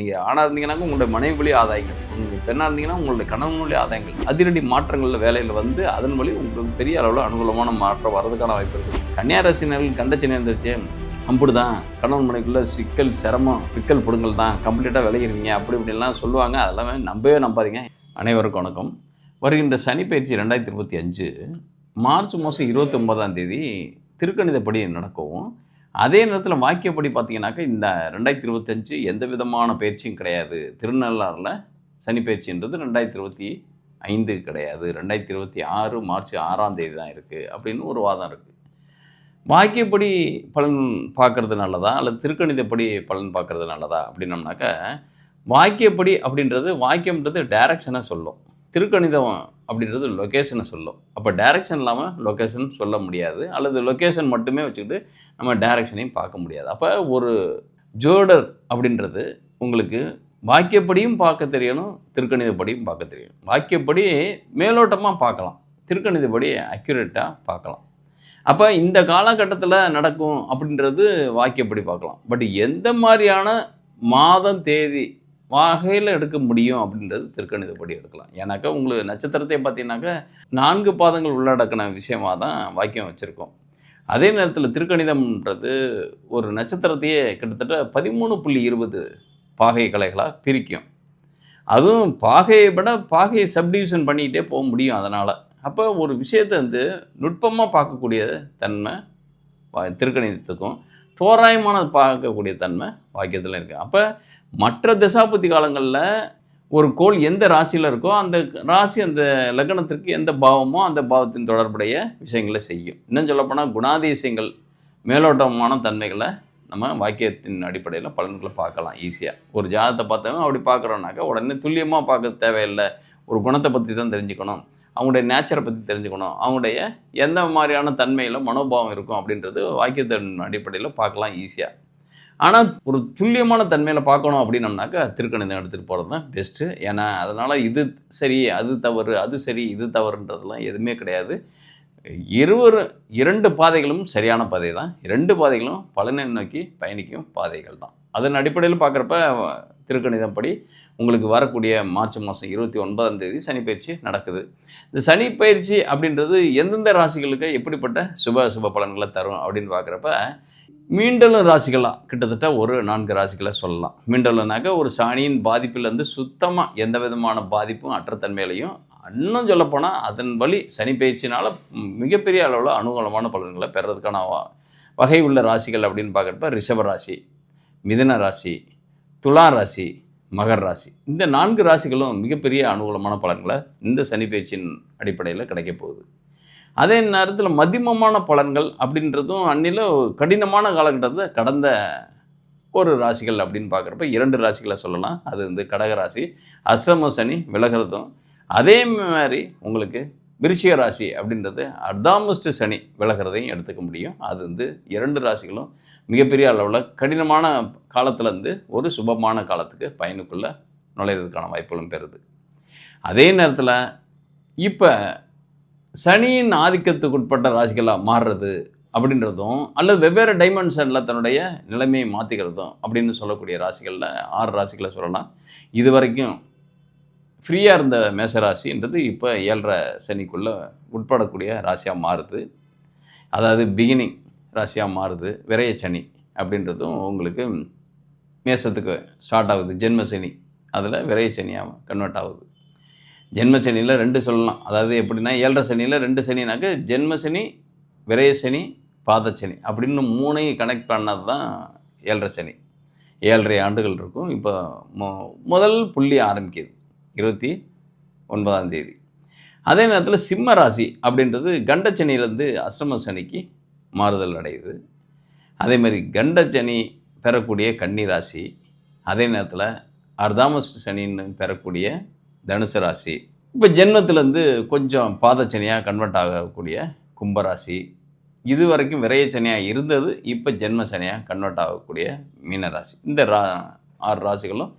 நீங்கள் ஆணாக இருந்தீங்கன்னாக்க உங்களுடைய மனைவி வழி ஆதாயங்கள் நீங்கள் பெண்ணாக இருந்தீங்கன்னா உங்களுடைய கணவன் வழி ஆதாயங்கள். அதிரடி மாற்றங்களில் வேலையில் வந்து அதன் வழி உங்களுக்கு பெரிய அளவில் அனுகூலமான மாற்றம் வர்றதுக்கான வாய்ப்பு இருக்குது கன்னியாரசினர்கள் கண்டச்சினை இருந்துச்சு அப்படி தான் கணவன் மனைக்குள்ளே சிக்கல் சிரமம் பிக்கல் பிடுங்கல் தான். கம்ப்ளீட்டாக விளையிறீங்க அப்படி இப்படிலாம் சொல்லுவாங்க. அதெல்லாமே நம்பவே நம்பாதீங்க. அனைவருக்கும் வணக்கம். வருகின்ற சனி பயிற்சி ரெண்டாயிரத்தி இருபத்தி அஞ்சு மார்ச் மாதம் இருபத்தொம்போதாம் தேதி திருக்கணிதப்படி நடக்கவும் அதே நேரத்தில் வாக்கியப்படி பார்த்தீங்கன்னாக்கா இந்த ரெண்டாயிரத்தி இருபத்தஞ்சு எந்த விதமான பயிற்சியும் கிடையாது. திருநள்ளாறில் சனி பயிற்சின்றது ரெண்டாயிரத்தி இருபத்தி ஐந்து கிடையாது. ரெண்டாயிரத்தி இருபத்தி ஆறு மார்ச் ஆறாம் தேதி தான் இருக்குது அப்படின்னு ஒரு வாதம் இருக்குது வாக்கியப்படி பலன் பார்க்குறது நல்லதா? அல்லது திருக்கணிதப்படி பலன் பார்க்குறது நல்லதா? அப்படின்னம்னாக்கா வாக்கியப்படி அப்படின்றது வாக்கியம்ன்றது டைரக்ஷனாக சொல்லும். திருக்கணிதம் அப்படின்றது லொக்கேஷனை சொல்லும். அப்போ டைரக்ஷன் இல்லாமல் லொக்கேஷன் சொல்ல முடியாது. அல்லது லொக்கேஷன் மட்டுமே வச்சுக்கிட்டு நம்ம டைரக்ஷனையும் பார்க்க முடியாது. அப்போ ஒரு ஜோடர் அப்படின்றது உங்களுக்கு வாக்கியப்படியும் பார்க்க தெரியணும் திருக்கணிதப்படியும் பார்க்க தெரியணும். வாக்கியப்படி மேலோட்டமாக பார்க்கலாம். திருக்கணிதப்படி அக்யூரேட்டாக பார்க்கலாம். அப்போ இந்த காலகட்டத்தில் நடக்கும் அப்படின்றது வாக்கியப்படி பார்க்கலாம். பட் எந்த மாதிரியான மாதம் தேதி வகையில் எடுக்க முடியும் அப்படின்றது திருக்கணிதப்படி எடுக்கலாம். ஏன்னாக்கா உங்களுக்கு நட்சத்திரத்தை பார்த்தீங்கன்னாக்கா நான்கு பாதங்கள் உள்ளடக்கின விஷயமாக தான் வாக்கியம் வச்சுருக்கோம். அதே நேரத்தில் திருக்கணிதம்ன்றது ஒரு நட்சத்திரத்தையே கிட்டத்தட்ட பதிமூணு புள்ளி இருபது பாகை கலைகளாக பிரிக்கும். அதுவும் பாகையை விட பாகையை சப்டிவிஷன் பண்ணிக்கிட்டே போக முடியும் அதனால். அப்போ ஒரு விஷயத்தை வந்து நுட்பமாக பார்க்கக்கூடிய தன்மை திருக்கணிதத்துக்கும் தோராயமான பார்க்கக்கூடிய தன்மை வாக்கியத்தில் இருக்குது அப்போ மற்ற தசாபுத்தி காலங்களில் ஒரு கோள் எந்த ராசியில் இருக்கோ அந்த ராசி அந்த லக்னத்திற்கு எந்த பாவமோ அந்த பாவத்தின் தொடர்புடைய விஷயங்களை செய்யும். இன்னும் சொல்லப்போனால் குணாதிசயங்கள் மேலோட்டமான தன்மைகளை நம்ம வாக்கியத்தின் அடிப்படையில் பலன்களை பார்க்கலாம் ஈஸியாக ஒரு ஜாதகத்தை பார்த்தவன் அப்படி பார்க்குறோன்னாக்கா உடனே துல்லியமாக பார்க்க தேவையில்லை. ஒரு குணத்தை பற்றி தான் தெரிஞ்சுக்கணும். அவங்களுடைய நேச்சரை பற்றி தெரிஞ்சுக்கணும். அவங்களுடைய எந்த மாதிரியான தன்மையில் மனோபாவம் இருக்கும் அப்படின்றது வாக்கியத்தின் அடிப்படையில் பார்க்கலாம் ஈஸியாக ஆனால் ஒரு துல்லியமான தன்மையில் பார்க்கணும் அப்படின்னம்னாக்கா திருக்கணிதம் எடுத்துகிட்டு போகிறது தான் பெஸ்ட்டு ஏன்னா அதனால் இது சரி அது தவறு அது சரி இது தவறுன்றதெல்லாம் எதுவுமே கிடையாது. இருவரும் இரண்டு பாதைகளும் சரியான பாதை தான். இரண்டு பாதைகளும் பலனை நோக்கி பயணிக்கும் பாதைகள் தான். அதன் அடிப்படையில் பார்க்குறப்ப திருக்கணிதம் படி உங்களுக்கு வரக்கூடிய மார்ச் மாதம் இருபத்தி ஒன்பதாம் தேதி சனி பயிற்சி நடக்குது. இந்த சனி பயிற்சி அப்படின்றது எந்தெந்த ராசிகளுக்கு எப்படிப்பட்ட சுப சுப பலன்களை தரும் அப்படின்னு பார்க்குறப்ப மீண்டலும் ராசிகளாக கிட்டத்தட்ட ஒரு நான்கு ராசிகளை சொல்லலாம். மீண்டலும்னாக்கா ஒரு சனியின் பாதிப்பிலேருந்து சுத்தமாக எந்த விதமான பாதிப்பும் அற்றத்தன்மையிலையும் இன்னும் சொல்லப்போனால் அதன் வழி சனி பயிற்சினால் மிகப்பெரிய அளவில் அனுகூலமான பலன்களை பெறதுக்கான வகை உள்ள ராசிகள் அப்படின்னு பார்க்குறப்ப ரிஷப ராசி மிதுன ராசி துலா ராசி மகர் ராசி. இந்த நான்கு ராசிகளும் மிகப்பெரிய அனுகூலமான பலன்களை இந்த சனி பயிற்சியின் அடிப்படையில் கிடைக்க போகுது. அதே நேரத்தில் மதிமமான பலன்கள் அப்படின்றதும் அன்னில கடினமான காலகட்டத்தை கடந்த ஒரு ராசிகள் அப்படின்னு பார்க்குறப்ப இரண்டு ராசிகளை சொல்லலாம். அது வந்து கடக ராசி அஷ்டம சனி விலகிறதும் அதே மாதிரி உங்களுக்கு விருச்சிக ராசி அப்படின்றது அர்தாமஸ்ட் சனி விலகிறதையும் எடுத்துக்க முடியும். அது வந்து இரண்டு ராசிகளும் மிகப்பெரிய அளவில் கடினமான காலத்துலேருந்து ஒரு சுபமான காலத்துக்கு பயனுக்குள்ளே நுழையிறதுக்கான வாய்ப்புகளும் பெறுது. அதே நேரத்தில் இப்போ சனியின் ஆதிக்கத்துக்கு உட்பட்ட ராசிகளாக மாறுறது அப்படின்றதும் அல்லது வெவ்வேறு டைமென்ஷனில் தன்னுடைய நிலைமையை மாற்றிக்கிறதும் அப்படின்னு சொல்லக்கூடிய ராசிகளில் ஆறு ராசிகளை சொல்லலாம். இது வரைக்கும் ஃப்ரீயாக இருந்த மேசராசின்றது இப்போ ஏழரை சனிக்குள்ளே உட்படக்கூடிய ராசியாக மாறுது. அதாவது பிகினிங் ராசியாக மாறுது. விரைய சனி அப்படின்றதும் உங்களுக்கு மேசத்துக்கு ஸ்டார்ட் ஆகுது. ஜென்ம சனி அதில் விரைய சனியாக கன்வெர்ட் ஆகுது. ஜென்ம சனியில் ரெண்டு சொல்லலாம். அதாவது எப்படின்னா ஏழரை சனியில் ரெண்டு சனினாக்க ஜென்ம சனி விரைய சனி பாதச்சனி சனி அப்படின்னு மூணையும் கனெக்ட் பண்ணது தான் ஏழரை சனி. ஏழரை ஆண்டுகள் இருக்கும். இப்போ மொ முதல் புள்ளி ஆரம்பிக்குது. இருபத்தி ஒன்பதாம் தேதி. அதே நேரத்தில் சிம்ம ராசி அப்படின்றது கண்டச்சனியிலேருந்து அஷ்டம சனிக்கு மாறுதல் அடையுது. அதே மாதிரி கண்டச்சனி பெறக்கூடிய கன்னி ராசி அதே நேரத்தில் அர்தாமஸ் சனின்னு பெறக்கூடிய தனுசு ராசி இப்போ ஜென்மத்திலேருந்து கொஞ்சம் பாதச்சனியாக கன்வெர்ட் ஆகக்கூடிய கும்பராசி இது வரைக்கும் விரைய சனியாக இருந்தது இப்போ ஜென்ம சனியாக கன்வெர்ட் ஆகக்கூடிய மீனராசி இந்த ரா ஆறு ராசிகளும்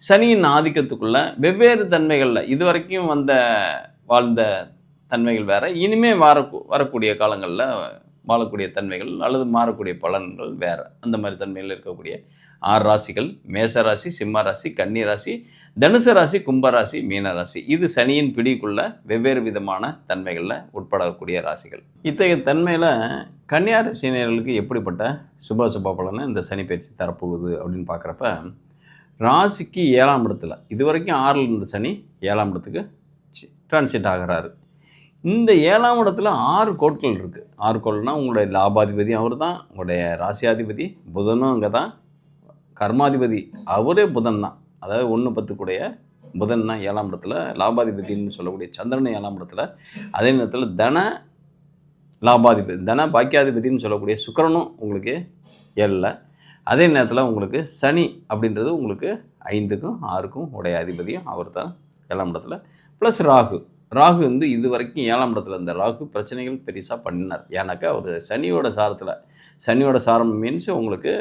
சனியின் ஆதிக்கத்துக்குள்ள வெவ்வேறு தன்மைகளில் இது வரைக்கும் வந்த வாழ்ந்த தன்மைகள் வேறு. இனிமே வர வரக்கூடிய காலங்களில் வாழக்கூடிய தன்மைகள் அல்லது மாறக்கூடிய பலன்கள் வேறு. அந்த மாதிரி தன்மைகள் இருக்கக்கூடிய ஆறு ராசிகள் மேச ராசி சிம்ம ராசி கன்னி ராசி தனுசு ராசி கும்பராசி மீன ராசி. இது சனியின் பிடிக்குள்ள வெவ்வேறு விதமான தன்மைகளில் உட்படக்கூடிய ராசிகள். இத்தகைய தன்மையில் கன்னியாரசினியர்களுக்கு எப்படிப்பட்ட சுப சுப பலனை இந்த சனி பயிற்சி தரப்போகுது அப்படின்னு பார்க்குறப்ப ராசிக்கு ஏழாம் இடத்துல இது வரைக்கும் ஆறில் இருந்த சனி ஏழாம் இடத்துக்கு டிரான்சிட் ஆகிறாரு. இந்த ஏழாம் இடத்துல ஆறு கோட்கள் இருக்குது ஆறு கோள்னால் உங்களுடைய லாபாதிபதி அவர் தான் உங்களுடைய ராசியாதிபதி புதனும் அங்கே தான் கர்மாதிபதி அவரே புதன் தான் அதாவது ஒன்று பத்துக்குடைய புதன் தான் ஏழாம் இடத்துல லாபாதிபதினு சொல்லக்கூடிய சந்திரன் ஏழாம் இடத்துல அதே நேரத்தில் தன லாபாதிபதி தன பாக்கியாதிபதினு சொல்லக்கூடிய சுக்கிரனும் உங்களுக்கு ஏழில் அதே நேரத்தில் உங்களுக்கு சனி அப்படின்றது உங்களுக்கு ஐந்துக்கும் ஆறுக்கும் உடைய அதிபதியும் அவர் தான் ஏழாம் இடத்துல. ப்ளஸ் ராகு. ராகு வந்து இது வரைக்கும் ஏழாம் இடத்துல இந்த ராகு பிரச்சனைகள் பெருசாக பண்ணினார். ஏன்னாக்கா அவர் சனியோட சாரத்தில் சனியோட சாரம் மீன்ஸ் உங்களுக்கு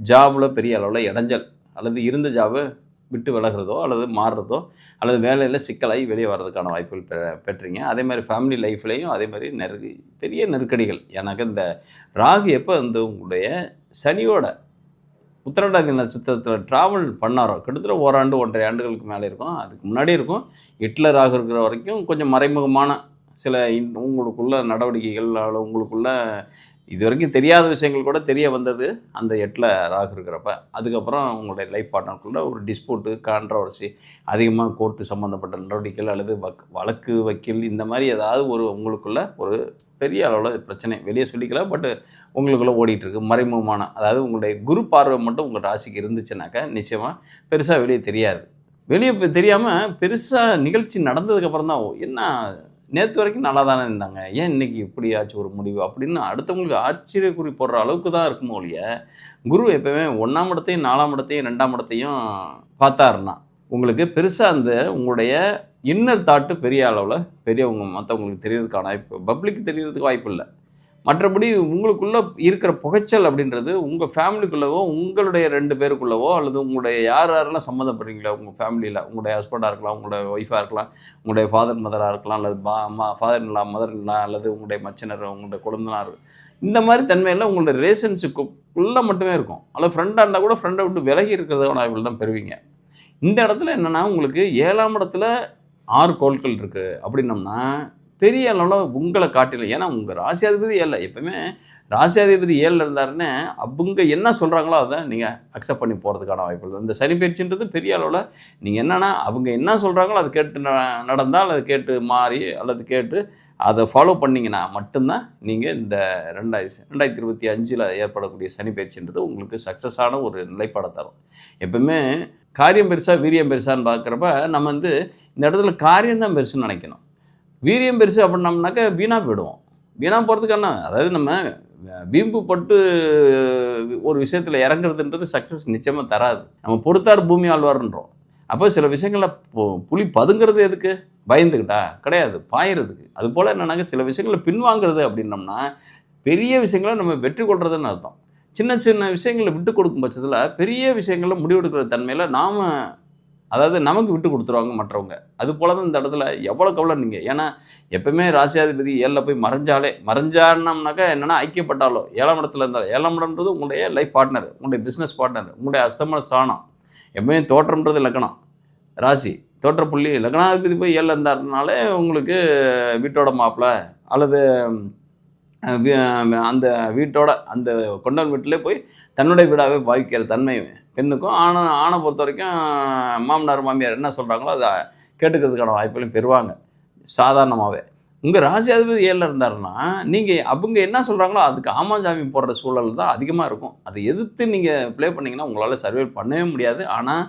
ஜாபில் பெரிய அளவில் இடைஞ்சல். அல்லது இருந்த ஜாபை விட்டு விலகிறதோ அல்லது மாறுறதோ அல்லது வேலையில் சிக்கலாகி வெளியே வர்றதுக்கான வாய்ப்புகள் பெ பெற்றீங்க. அதே மாதிரி ஃபேமிலி லைஃப்லேயும் அதே மாதிரி நெரு பெரிய நெருக்கடிகள். ஏன்னாக்கா இந்த ராகு எப்போ வந்து உங்களுடைய சனியோட உத்திரட்டாதி நட்சத்திரத்தில் ட்ராவல் பண்ணாரோ? கிட்டத்தட்ட ஓராண்டு ஒன்றரை ஆண்டுகளுக்கு மேலே இருக்கும். அதுக்கு முன்னாடி இருக்கும். ஹிட்லராக இருக்கிற வரைக்கும் கொஞ்சம் மறைமுகமான சில இன்- உங்களுக்குள்ள நடவடிக்கைகள் அல்லது உங்களுக்குள்ள இது வரைக்கும் தெரியாத விஷயங்கள் கூட தெரிய வந்தது அந்த எட்டில் ராகு இருக்கிறப்ப. அதுக்கப்புறம் உங்களுடைய லைஃப் பார்ட்னருக்குள்ள ஒரு டிஸ்பியூட்டு கான்ட்ரவர்சி அதிகமாக கோர்ட்டு சம்மந்தப்பட்ட நடவடிக்கைகள் அல்லது வக் வழக்கு வக்கீல் இந்த மாதிரி ஏதாவது ஒரு உங்களுக்குள்ள ஒரு பெரிய அளவில் பிரச்சனை. வெளியே சொல்லிக்கல பட் உங்களுக்குள்ளே ஓடிட்டுருக்கு. மறைமுகமான அதாவது உங்களுடைய குரு பார்வை மட்டும் உங்கள் ராசிக்கு இருந்துச்சுனாக்கா நிச்சயமாக பெருசாக வெளியே தெரியாது. வெளியே தெரியாமல் பெருசாக நிகழ்ச்சி நடந்ததுக்கப்புறம் தான் என்ன நேற்று வரைக்கும் நல்லா தானே இருந்தாங்க. ஏன் இன்னைக்கு இப்படி ஆச்சு ஒரு முடிவு? அப்படின்னு அடுத்தவங்களுக்கு ஆச்சரியக்குறி போடுற அளவுக்கு தான் இருக்குமோ ஒழிய குரு எப்பவுமே ஒன்றாம் இடத்தையும் நாலாம் இடத்தையும் ரெண்டாம் இடத்தையும் பார்த்தாருன்னா உங்களுக்கு பெருசாக அந்த உங்களுடைய இன்னர் தாட்டு பெரிய அளவில் பெரியவங்க மற்றவங்களுக்கு தெரியறதுக்கான வாய்ப்பு பப்ளிக் தெரியறதுக்கு வாய்ப்பு இல்லை. மற்றபடி உங்களுக்குள்ளே இருக்கிற புகைச்சல் அப்படின்றது உங்கள் ஃபேமிலிக்குள்ளவோ உங்களுடைய ரெண்டு பேருக்குள்ளவோ அல்லது உங்களுடைய யார் யாரெல்லாம் சம்மந்தப்படுறீங்களோ உங்கள் ஃபேமிலியில் உங்களுடைய ஹஸ்பண்டாக இருக்கலாம் உங்களுடைய ஒய்ஃபாக இருக்கலாம் உங்களுடைய ஃபாதர் மதராக இருக்கலாம் அல்லது பா அம்மா ஃபாதர் இல்லா மதர் இல்லா அல்லது உங்களுடைய மச்சினர் உங்களுடைய குழந்தனார் இந்த மாதிரி தன்மையில் உங்களுடைய ரிலேஷன்ஷிப்புக்குள்ளே மட்டுமே இருக்கும். அல்லது ஃப்ரெண்டாக இருந்தால் கூட ஃப்ரெண்டை விட்டு விலகி இருக்கிறத வாய்ப்புகள் தான் பெறுவீங்க. இந்த இடத்துல என்னென்னா உங்களுக்கு ஏழாம் இடத்துல ஆறு கோள்கள் இருக்குது அப்படின்னம்னா பெரிய அளவில் உங்களை காட்டிலும். ஏன்னா உங்கள் ராசியாதிபதி ஏழில் எப்பவுமே ராசியாதிபதி ஏழில் இருந்தாருன்னு அவங்க என்ன சொல்கிறாங்களோ அதை நீங்கள் அக்செப்ட் பண்ணி போகிறதுக்கான வாய்ப்புகள் இந்த சனி பயிற்சின்றது பெரிய அளவில் நீங்கள் என்னென்னா அவங்க என்ன சொல்கிறாங்களோ அதை கேட்டு ந- நடந்தால் அதை கேட்டு மாறி அல்லது கேட்டு அதை ஃபாலோ பண்ணிங்கன்னா மட்டும்தான் நீங்கள் இந்த ரெண்டாயிரத்தி ரெண்டாயிரத்தி இருபத்தி அஞ்சில் ஏற்படக்கூடிய சனி பயிற்சின்றது உங்களுக்கு சக்ஸஸான ஒரு நிலைப்பாடை தரும். எப்பவுமே காரியம் பெருசாக வீரியம் பெருசான்னு பார்க்குறப்ப நம்ம வந்து இந்த இடத்துல காரியம் தான் பெருசுன்னு நினைக்கணும். வீரியம் பெருசு அப்படின்னம்னாக்க வீணாக போயிடுவோம். வீணாக போகிறதுக்கு என்ன? அதாவது நம்ம வீம்பு பட்டு ஒரு விஷயத்தில் இறங்குறதுன்றது சக்ஸஸ் நிச்சயமாக தராது. நம்ம பொறுத்தார் பூமி ஆழ்வார்ன்றோம். அப்போ சில விஷயங்களில் பு- புலி பதுங்கிறது எதுக்கு? பயந்துக்கிட்டா கிடையாது. பாயிறதுக்கு. அது போல் என்னன்னாக்க சில விஷயங்களை பின்வாங்கிறது அப்படின்னம்னா பெரிய விஷயங்களை நம்ம வெற்றி கொள்றதுன்னு அர்த்தம். சின்ன சின்ன விஷயங்களை விட்டு கொடுக்கும் பட்சத்தில் பெரிய விஷயங்களில் முடிவெடுக்கிற தன்மையில் நாம் அதாவது நமக்கு விட்டு கொடுத்துருவாங்க மற்றவங்க. அது போல தான் இந்த இடத்துல எவ்வளோக்கு எவ்வளோ நீங்கள் ஏன்னா எப்பவுமே ராசியாதிபதி ஏழில் போய் மறைஞ்சாலே மறைஞ்சானம்னாக்கா என்னென்னா ஐக்கியப்பட்டாலோ ஏழாம் இடத்துல இருந்தாலும் ஏழாம் இடம்ன்றது உங்களுடைய லைஃப் பார்ட்னர் உங்களுடைய பிஸ்னஸ் பார்ட்னர் உங்களுடைய அஸ்தமன சாணம். எப்பவுமே தோற்றம்ன்றது லக்கணம் ராசி தோற்ற புள்ளி லக்னாதிபதி போய் ஏழில் இருந்தாருனாலே உங்களுக்கு வீட்டோட மாப்பிள்ள அல்லது அந்த வீட்டோட அந்த கொண்டான் வீட்டிலே போய் தன்னுடைய வீடாகவே பாவிக்கிற தன்மை பெண்ணுக்கும் ஆணை ஆணை பொறுத்த வரைக்கும் மாமனார் மாமியார் என்ன சொல்கிறாங்களோ அதை கேட்டுக்கிறதுக்கான வாய்ப்புகளையும் பெறுவாங்க சாதாரணமாகவே உங்கள் ராசி அதிபதி ஏழில் இருந்தாருன்னா நீங்கள் அவங்க என்ன சொல்கிறாங்களோ அதுக்கு ஆமாஞ்சாமி போடுற சூழல் தான் அதிகமாக இருக்கும். அதை எதிர்த்து நீங்கள் ப்ளே பண்ணிங்கன்னா உங்களால் சர்வே பண்ணவே முடியாது. ஆனால்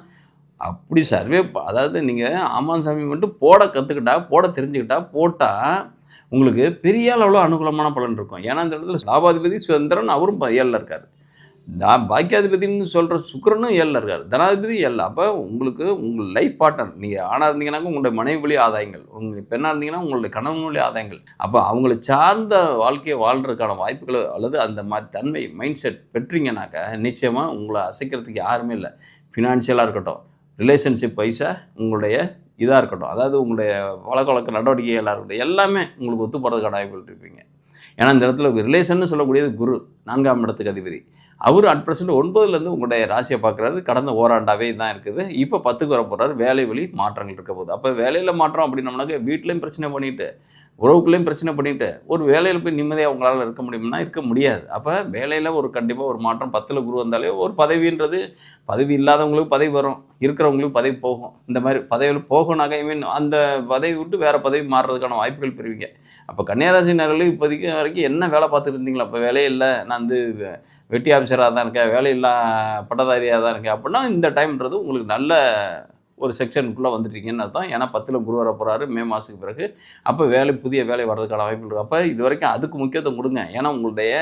அப்படி சர்வே அதாவது நீங்கள் ஆமாஞ்சாமி மட்டும் போட கற்றுக்கிட்டா போட தெரிஞ்சுக்கிட்டா போட்டால் உங்களுக்கு பெரிய அளவில் அனுகூலமான பலன் இருக்கும். ஏன்னா அந்த இடத்துல லாபாதிபதி சுதந்திரன் அவரும் ப- ஏழில் இருக்கார். தா பாக்கியாதிபதினு சொல்கிற சுக்கரனும் ஏழில் இருக்கார். தனாதிபதி ஏழில். அப்போ உங்களுக்கு உங்கள் லைஃப் பார்ட்னர் நீங்கள் ஆணாக இருந்தீங்கன்னாக்கா உங்களுடைய மனைவி வழி ஆதாயங்கள். உங்கள் பெண்ணாக இருந்தீங்கன்னா உங்களுடைய கணவன் வழி ஆதாயங்கள். அப்போ அவங்கள சார்ந்த வாழ்க்கையை வாழ்கிறதுக்கான வாய்ப்புகள் அல்லது அந்த மாதிரி தன்மை மைண்ட் செட் பெற்றீங்கன்னாக்கா நிச்சயமாக உங்களை அசைக்கிறதுக்கு யாருமே இல்லை. ஃபினான்ஷியலாக இருக்கட்டும் ரிலேஷன்ஷிப் வைஸாக உங்களுடைய இதாக இருக்கட்டும். அதாவது உங்களுடைய வழக்க வழக்க நடவடிக்கைகளாக இருக்கட்டும் எல்லாமே உங்களுக்கு ஒத்து போகிறதுக்கு கடாயப்பட்டு இருப்பீங்க. ஏன்னா இந்த இடத்துல ரிலேஷன் சொல்லக்கூடியது குரு நான்காம் இடத்துக்கு அதிபதி. அவர் அட் ப்ரெசென்ட் ஒன்பதுலேருந்து உங்களுடைய ராசியை பார்க்குறாரு. கடந்த ஓராண்டாவே தான் இருக்குது. இப்போ பத்துக்கு வர போகிறாரு வேலை வழி மாற்றங்கள் இருக்க போகுது. அப்போ வேலையில் மாற்றம் அப்படின்னோம்னாக்க வீட்லேயும் பிரச்சனை பண்ணிட்டு உறவுக்குள்ளேயும் பிரச்சனை பண்ணிவிட்டு ஒரு வேலையில் போய் நிம்மதியாக உங்களால் இருக்க முடியும்னா இருக்க முடியாது. அப்போ வேலையில் ஒரு கண்டிப்பாக ஒரு மாற்றம் பத்தில் குரு வந்தாலே ஒரு பதவின்றது பதவி இல்லாதவங்களுக்கு பதவி வரும் இருக்கிறவங்களுக்கு பதவி போகும். இந்த மாதிரி பதவியில் போகணுனாக்க ஐ மீன் அந்த பதவி விட்டு வேறு பதவி மாறுறதுக்கான வாய்ப்புகள் பெறுவீங்க. அப்போ கன்னியாராசினர்களும் இப்போதைக்கு வரைக்கும் என்ன வேலை பார்த்துட்டு இருந்தீங்களா? அப்போ வேலையே இல்லை நான் வந்து வெட்டி ஆஃபீஸராக தான் இருக்கேன் வேலையில்லா பட்டதாரியாக தான் இருக்கேன். அப்படின்னா இந்த டைம்ன்றது உங்களுக்கு நல்ல ஒரு செக்ஷனுக்குள்ளே வந்துட்டீங்கன்னு அர்த்தம். ஏன்னா பத்தில் குரு வர போகிறாரு மே மாதத்துக்கு பிறகு. அப்போ வேலை புதிய வேலை வர்றதுக்கான வாய்ப்பு இருக்குது அப்போ இது வரைக்கும் அதுக்கு முக்கியத்துவம் கொடுங்க. ஏன்னா உங்களுடைய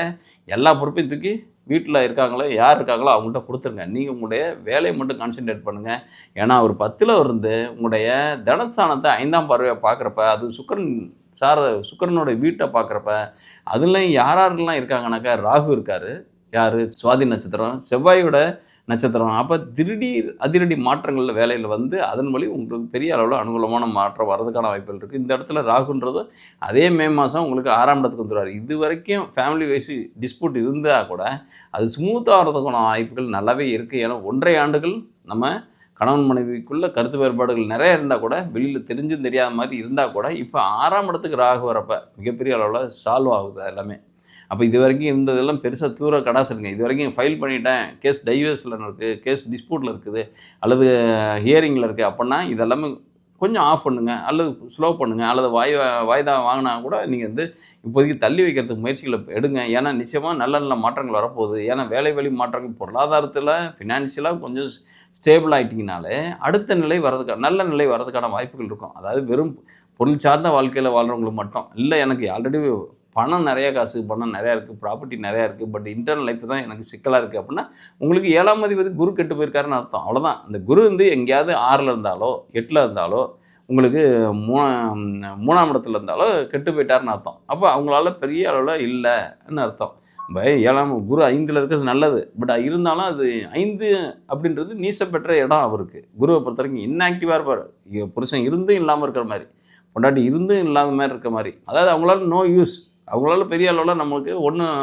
எல்லா பொறுப்பையும் தூக்கி வீட்டில் இருக்காங்களோ யார் இருக்காங்களோ அவங்கள்ட்ட கொடுத்துருங்க. நீங்கள் உங்களுடைய வேலையை மட்டும் கான்சென்ட்ரேட் பண்ணுங்கள் ஏன்னா ஒரு பத்தில் இருந்து உங்களுடைய தனஸ்தானத்தை ஐந்தாம் பார்வையை பார்க்குறப்ப அது சுக்கரன் சார சுக்கரனோட வீட்டை பார்க்குறப்ப அதுலேயும் யார் யாரெல்லாம் இருக்காங்கனாக்கா ராகு இருக்கார். யார்? சுவாதி நட்சத்திரம். செவ்வாயோட நட்சத்திரம். அப்போ திடீர் அதிரடி மாற்றங்களில் வேலையில் வந்து அதன் வழி உங்களுக்கு பெரிய அளவில் அனுகூலமான மாற்றம் வரதுக்கான வாய்ப்புகள் இருக்குது இந்த இடத்துல ராகுன்றது அதே மே மாதம் உங்களுக்கு ஆறாம் இடத்துக்கு வந்துடுவார் இது வரைக்கும் ஃபேமிலி வைஸ் டிஸ்பியூட் இருந்தால் கூட அது ஸ்மூத்தாக ஆகிறதுக்கான வாய்ப்புகள் நல்லாவே இருக்குது ஏன்னா ஒன்றரை ஆண்டுகள் நம்ம கணவன் மனைவிக்குள்ளே கருத்து வேறுபாடுகள் நிறைய இருந்தால் கூட வெளியில் தெரிஞ்சும் தெரியாத மாதிரி இருந்தால் கூட இப்போ ஆறாம் இடத்துக்கு ராகு வரப்போ மிகப்பெரிய அளவில் சால்வ் ஆகுது எல்லாமே. அப்போ இது வரைக்கும் இருந்ததெல்லாம் பெருசாக தூர கடாசுருங்க. இது வரைக்கும் ஃபைல் பண்ணிட்டேன். கேஸ் டைவர்ஸில் இருக்குது கேஸ் டிஸ்பியூட்டில் இருக்குது. அல்லது ஹியரிங்கில் இருக்குது அப்படின்னா இதெல்லாமே கொஞ்சம் ஆஃப் பண்ணுங்கள் அல்லது ஸ்லோ பண்ணுங்கள் அல்லது வாய் வாய்தா வாங்கினா கூட நீங்கள் வந்து இப்போதைக்கு தள்ளி வைக்கிறதுக்கு முயற்சிகளை எடுங்க. ஏன்னா நிச்சயமாக நல்ல நல்ல மாற்றங்கள் வரப்போகுது. ஏன்னா வேலை வழி மாற்றங்கள் பொருளாதாரத்தில் ஃபினான்ஷியலாக கொஞ்சம் ஸ்டேபிள் ஆகிட்டிங்கனாலே அடுத்த நிலை வர்றதுக்கான நல்ல நிலை வர்றதுக்கான வாய்ப்புகள் இருக்கும். அதாவது வெறும் பொருள் சார்ந்த வாழ்க்கையில் வாழ்கிறவங்களுக்கு மட்டும். இல்லை எனக்கு ஆல்ரெடி பணம் நிறையா காசு பணம் நிறையா இருக்குது ப்ராப்பர்ட்டி நிறையா இருக்குது பட் இன்டர்னல் லைஃப் தான் எனக்கு சிக்கலாக இருக்குது அப்படின்னா உங்களுக்கு ஏழாம் அதிபதி குரு கெட்டு போயிருக்காருன்னு அர்த்தம். அவ்வளோதான் அந்த குரு வந்து எங்கேயாவது ஆறில் இருந்தாலோ எட்டில் இருந்தாலோ உங்களுக்கு மூணா மூணாம் இடத்துல இருந்தாலோ கெட்டு போயிட்டாருன்னு அர்த்தம். அப்போ அவங்களால பெரிய அளவில் இல்லைன்னு அர்த்தம். பய ஏழாம் குரு ஐந்தில் இருக்கிறது நல்லது. பட் இருந்தாலும் அது ஐந்து அப்படின்றது நீச பெற்ற இடம் அவருக்கு. குருவை பொறுத்த வரைக்கும் இன்ஆக்டிவாக இருப்பார் புருஷன் இருந்தும் இல்லாமல் இருக்கிற மாதிரி. பொண்டாட்டி இருந்தும் இல்லாத மாதிரி இருக்கிற மாதிரி. அதாவது அவங்களால நோ யூஸ் அவங்களால பெரிய அளவில் நம்மளுக்கு ஒன்றும்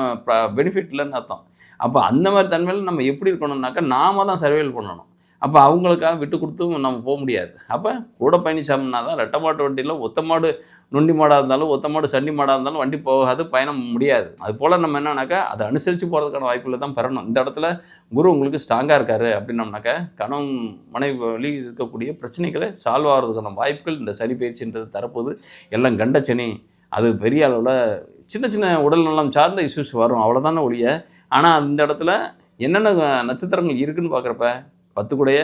பெனிஃபிட் இல்லைன்னு அர்த்தம். அப்போ அந்த மாதிரி தன்மையில் நம்ம எப்படி இருக்கணும்னாக்கா நாம தான் சர்வேல் பண்ணணும். அப்போ அவங்களுக்காக விட்டு கொடுத்தும் நம்ம போக முடியாது. அப்போ கூட பயணிச்சோம்னா தான் ரெட்டை மாட்டு வண்டியில் ஒத்த மாடு நொண்டி மாடாக இருந்தாலும் ஒத்த மாடு சண்டி மாடாக இருந்தாலும் வண்டி போகாது பயணம் முடியாது. அது போல் நம்ம என்னன்னாக்கா அதை அனுசரித்து போகிறதுக்கான வாய்ப்புகளை தான் பெறணும். இந்த இடத்துல குரு உங்களுக்கு ஸ்ட்ராங்காக இருக்காரு அப்படின்னம்னாக்கா கணவன் மனைவி வழி இருக்கக்கூடிய பிரச்சனைகளை சால்வ் ஆகிறதுக்கான வாய்ப்புகள் இந்த சனி பயிற்சின்றது தரப்போது எல்லாம் கண்டச்சனி அது பெரிய அளவில் சின்ன சின்ன உடல் நலம் சார்ந்த இஷ்யூஸ் வரும். அவ்வளோதானே ஒழிய ஆனால் அந்த இடத்துல என்னென்ன நட்சத்திரங்கள் இருக்குதுன்னு பார்க்குறப்ப பத்துக்குடைய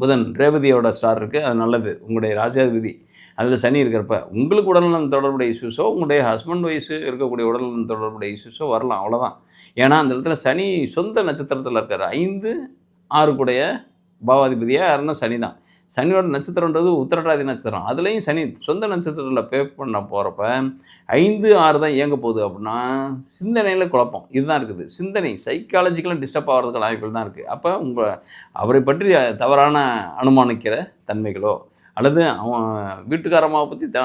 புதன் ரேவதியோட ஸ்டார் இருக்குது அது நல்லது. உங்களுடைய ராஜாதிபதி அதில் சனி இருக்கிறப்ப உங்களுக்கு உடல்நலம் தொடர்புடைய இஷ்யூஸோ உங்களுடைய ஹஸ்பண்ட் வயசு இருக்கக்கூடிய உடல்நலம் தொடர்புடைய இஷ்யூஸோ வரலாம். அவ்வளோதான் ஏன்னா அந்த இடத்துல சனி சொந்த நட்சத்திரத்தில் இருக்கார். ஐந்து ஆறு கூடைய பாவாதிபதியாக யாருன்னா சனி தான் சனியோட நட்சத்திரன்றது உத்திரட்டாதி நட்சத்திரம். அதுலேயும் சனி சொந்த நட்சத்திரத்தில் பே பண்ண போகிறப்ப ஐந்து ஆறு தான் இயங்க போகுது அப்படின்னா சிந்தனையில் குழப்பம். இதுதான் இருக்குது. சிந்தனை சைக்காலஜிக்கலாக டிஸ்டர்ப் ஆகிறதுக்கான வாய்ப்புகள் தான் இருக்குது அப்போ உங்கள் அவரை பற்றி தவறான அனுமானிக்கிற தன்மைகளோ அல்லது அவன் வீட்டுக்காரமாக பற்றி த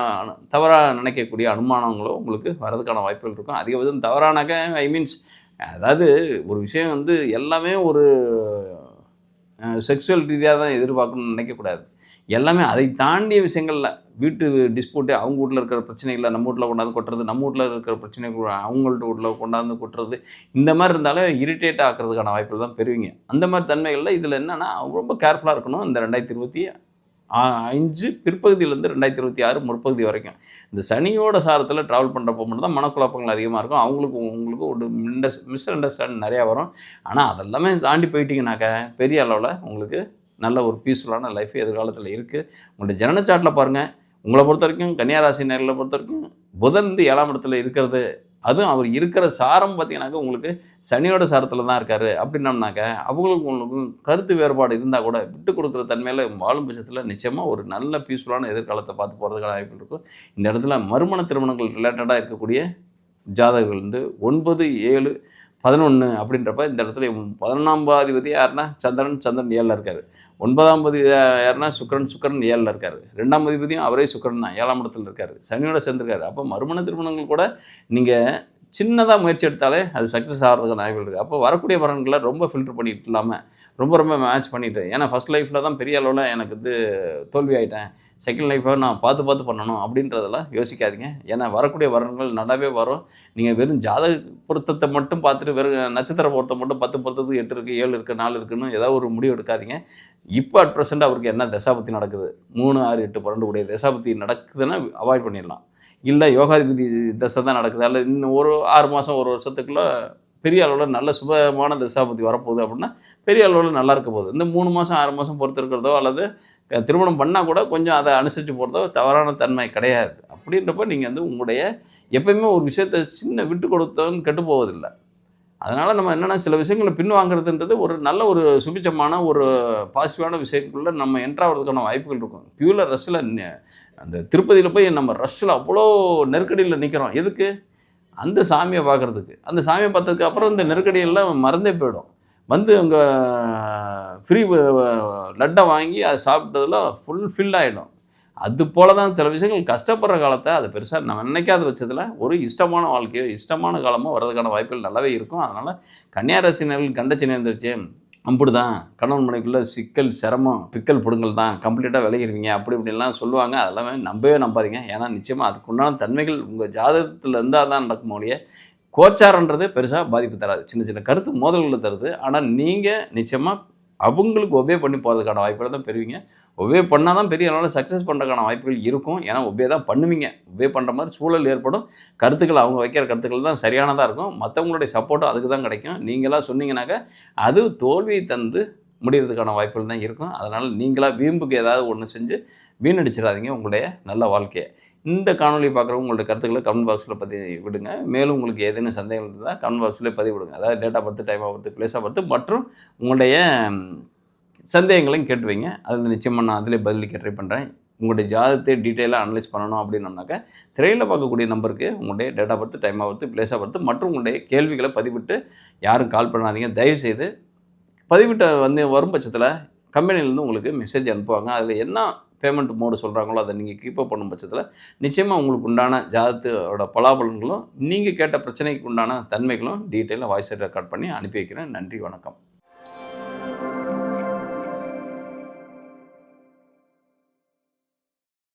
தவறாக நினைக்கக்கூடிய அனுமானங்களோ உங்களுக்கு வரதுக்கான வாய்ப்புகள் இருக்கும். அதிகபட்சம் தவறானாக்க ஐ மீன்ஸ் அதாவது ஒரு விஷயம் வந்து எல்லாமே ஒரு செக்ஸுவல் ரீதியாக தான் எதிர்பார்க்கணும்னு நினைக்கக்கூடாது. எல்லாமே அதை தாண்டிய விஷயங்களில் வீட்டு டிஸ்பியூட்டு அவங்க வீட்டில் இருக்கிற பிரச்சனைகளை நம்ம வீட்டில் கொண்டாந்து கொட்டுறது நம்ம வீட்டில் இருக்கிற பிரச்சனைகள் அவங்கள்ட்ட வீட்டில் கொண்டாந்து கொட்டுறது இந்த மாதிரி இருந்தாலே இரிட்டேட் ஆக்கிறதுக்கான வாய்ப்புகள் தான் பெறுவீங்க. அந்த மாதிரி தன்மைகளில் இதில் என்னென்னா ரொம்ப கேர்ஃபுல்லாக இருக்கணும். இந்த ரெண்டாயிரத்தி இருபத்தி அஞ்சு பிற்பகுதியிலேருந்து ரெண்டாயிரத்தி இருபத்தி ஆறு முற்பகுதி வரைக்கும். இந்த சனியோட சாரத்தில் ட்ராவல் பண்ணுறப்போ மட்டும் தான் மனக்குழப்பங்கள் அதிகமாக இருக்கும். அவங்களுக்கு உங்களுக்கு ஒரு மிண்டஸ் மிஸ் அண்டர்ஸ்டாண்ட் நிறையா வரும். ஆனால் அதெல்லாமே தாண்டி போயிட்டீங்கனாக்க பெரிய அளவில் உங்களுக்கு நல்ல ஒரு பீஸ்ஃபுல்லான லைஃப் எதிர்காலத்தில் இருக்குது உங்களுடைய ஜனன சாட்டில் பாருங்கள் உங்களை பொறுத்த வரைக்கும் கன்னியாராசி நேரில் பொறுத்த வரைக்கும் புதன் வந்து ஏழாம் இடத்துல இருக்கிறது அதுவும் அவர் இருக்கிற சாரம் பார்த்தீங்கன்னாக்கா உங்களுக்கு சனியோட சாரத்தில் தான் இருக்கார். அப்படின்னம்னாக்க அவங்களுக்கு உங்களுக்கு கருத்து வேறுபாடு இருந்தால் கூட விட்டு கொடுக்குற தன்மையில் வாழும் பட்சத்தில் நிச்சயமாக ஒரு நல்ல பீஸ்ஃபுல்லான எதிர்காலத்தை பார்த்து போகிறதுக்கான வாய்ப்பு இருக்கும். இந்த இடத்துல மறுமண திருமணங்கள் ரிலேட்டடாக இருக்கக்கூடிய ஜாதகர்கள் வந்து ஒன்பது ஏழு பதினொன்று அப்படின்றப்ப இந்த இடத்துல பதினொன்றாம் பாதிபதி யாருன்னா? சந்திரன் சந்திரன் ஏழில் இருக்கார். ஒன்பதாம் பதி யாருன்னா? சுக்கரன் சுக்கரன் ஏழில் இருக்கார். ரெண்டாம் அதிபதியும் அவரே சுக்கரன் தான் ஏழாம் இடத்துல இருக்கார். சனியோட சேர்ந்துருக்காரு. அப்போ மறுமண திருமணங்கள் கூட நீங்கள் சின்னதாக முயற்சி எடுத்தாலே அது சக்ஸஸ் ஆகிறதுக்கு வாய்ப்புகள் இருக்குது அப்போ வரக்கூடிய வரன்களை ரொம்ப ஃபில்டர் பண்ணிட்டு இல்லாமல் ரொம்ப ரொம்ப மேட்ச் பண்ணிட்டு ஏன்னா ஃபஸ்ட் லைஃப்பில் தான் பெரிய அளவில் எனக்கு வந்து தோல்வி ஆகிட்டேன் செகண்ட் லைஃப்பை நான் பார்த்து பார்த்து பண்ணணும் அப்படின்றதெல்லாம் யோசிக்காதீங்க. ஏன்னா வரக்கூடிய வரன்கள் நல்லாவே வரும். நீங்கள் வெறும் ஜாதக பொருத்தத்தை மட்டும் பார்த்துட்டு வெறும் நட்சத்திர பொருத்தம் மட்டும் பத்து பொருத்தத்துக்கு எட்டு இருக்குது ஏழு இருக்குது நாலு இருக்குன்னு ஏதாவது ஒரு முடிவு எடுக்காதீங்க. இப்போ அட் ப்ரெசென்ட் அவருக்கு என்ன தசாபத்தி நடக்குது? மூணு ஆறு எட்டு பன்னெண்டு உடைய தசாபத்தி நடக்குதுன்னா அவாய்ட் பண்ணிடலாம். இல்லை யோகாதிபதி தசை தான் நடக்குது. அல்ல இன்னும் ஒரு ஆறு மாதம் ஒரு வருஷத்துக்குள்ளே பெரிய அளவில் நல்ல சுபமான தசாபதி வரப்போகுது அப்படின்னா பெரிய அளவில் நல்லா இருக்க போகுது. இந்த மூணு மாதம் ஆறு மாதம் பொறுத்து இருக்கிறதோ அல்லது திருமணம் பண்ணால் கூட கொஞ்சம் அதை அனுசரித்து போகிறதோ தவறான தன்மை கிடையாது. அப்படின்றப்ப நீங்கள் வந்து உங்களுடைய எப்பயுமே ஒரு விஷயத்தை சின்ன விட்டு கொடுத்தவன் கெட்டு போவதில்லை. அதனால் நம்ம என்னென்னா சில விஷயங்களை பின் வாங்குறதுன்றது ஒரு நல்ல ஒரு சுபிச்சமான ஒரு பாசிட்டிவான விஷயத்துக்குள்ளே நம்ம என்ட்ராகிறதுக்கான வாய்ப்புகள் இருக்கும். க்யூவில் ரஷ்ஷில் அந்த திருப்பதியில் போய் நம்ம ரஷ்ஷில் அவ்வளோ நெருக்கடியில் நிற்கிறோம் எதுக்கு? அந்த சாமியை பார்க்குறதுக்கு. அந்த சாமியை பார்த்ததுக்கு அப்புறம் இந்த நெருக்கடியெல்லாம் மறந்தே போயிடும். வந்து அங்கே ஃப்ரீ லட்டை வாங்கி அதை சாப்பிட்டதில் ஃபுல் ஃபில் ஆகிடும் அது போல தான் சில விஷயங்கள் கஷ்டப்படுற காலத்தை அது பெருசாக நம்ம நினைக்காத வச்சதில் ஒரு இஷ்டமான வாழ்க்கையோ இஷ்டமான காலமோ வர்றதுக்கான வாய்ப்புகள் நல்லாவே இருக்கும். அதனால் கன்னியாரசினர்கள் கண்டச்சினை இருந்துச்சு அப்படி தான் கணவன் மனைக்குள்ளே சிக்கல் சிரமம் பிக்கல் பிடுங்கல் தான் கம்ப்ளீட்டாக விளையிருவீங்க அப்படி இப்படிலாம் சொல்லுவாங்க. அதெல்லாமே நம்பவே நம்பாதீங்க. ஏன்னா நிச்சயமாக அதுக்குண்டான தன்மைகள் உங்கள் ஜாதகத்தில் இருந்தால் தான் நடக்கும் ஒழிய கோச்சாரன்றது பெருசாக பாதிப்பு தராது. சின்ன சின்ன கருத்து மோதல்களை தருது. ஆனால் நீங்கள் நிச்சயமாக அவங்களுக்கு ஒபே பண்ணி போகிறதுக்கான வாய்ப்புகள் தான் பெறுவீங்க. ஒபே பண்ணால் தான் பெரிய அளவில் சக்ஸஸ் பண்ணுறதுக்கான வாய்ப்புகள் இருக்கும். ஏன்னா ஒபே தான் பண்ணுவீங்க. ஒபே பண்ணுற மாதிரி சூழல் ஏற்படும். கருத்துக்கள் அவங்க வைக்கிற கருத்துக்கள் தான் சரியானதாக இருக்கும். மற்றவங்களுடைய சப்போர்ட்டும் அதுக்கு தான் கிடைக்கும். நீங்களாக சொன்னீங்கன்னாக்கா அது தோல்வியை தந்து முடிகிறதுக்கான வாய்ப்புகள் தான் இருக்கும். அதனால் நீங்களாக வீம்புக்கு ஏதாவது ஒன்று செஞ்சு வீணடிச்சிடாதீங்க. உங்களுடைய நல்ல வாழ்க்கையை. இந்த காணொலி பார்க்குறவங்க உங்களுடைய கருத்துக்களை கமெண்ட் பாக்ஸில் பதிவு விடுங்க. மேலும் உங்களுக்கு ஏதேனும் சந்தேகம் இருந்தால் கமெண்ட் பாக்ஸில் பதிவு விடுங்க. அதாவது டேட்டா பார்த்து டைமாக டைம் பிளேஸாக பார்த்து மற்றும் உங்களுடைய சந்தேகங்களையும் கேட்டு வைங்க. அதில் நிச்சயமாக நான் அதிலே பதிலளிக்க ட்ரை பண்ணுறேன் உங்களுடைய ஜாதகத்தை டீட்டெயிலாக அனலைஸ் பண்ணணும் அப்படின்னோம்னாக்கா திரையில் பார்க்கக்கூடிய நம்பருக்கு உங்களுடைய டேட்டா பார்த்து டைமாக டைம் பிளேஸாக பார்த்து மற்றும் உங்களுடைய கேள்விகளை பதிவிட்டு யாரும் கால் பண்ணாதீங்க. தயவுசெய்து பதிவிட்ட வந்து வரும் பட்சத்தில் கம்பெனிலேருந்து உங்களுக்கு மெசேஜ் அனுப்புவாங்க. அதில் என்ன பேமெண்ட் மோடு சொல்கிறாங்களோ அதை நீங்கள் கீப்பப் பண்ணும் பட்சத்தில் நிச்சயமாக உங்களுக்கு உண்டான ஜாதத்தோட பலாபலன்களும் நீங்கள் கேட்ட பிரச்சனைக்கு உண்டான தன்மைகளும் டீட்டெயிலாக வாய்ஸ் ரெக்கார்ட் பண்ணி அனுப்பி வைக்கிறேன். நன்றி வணக்கம்.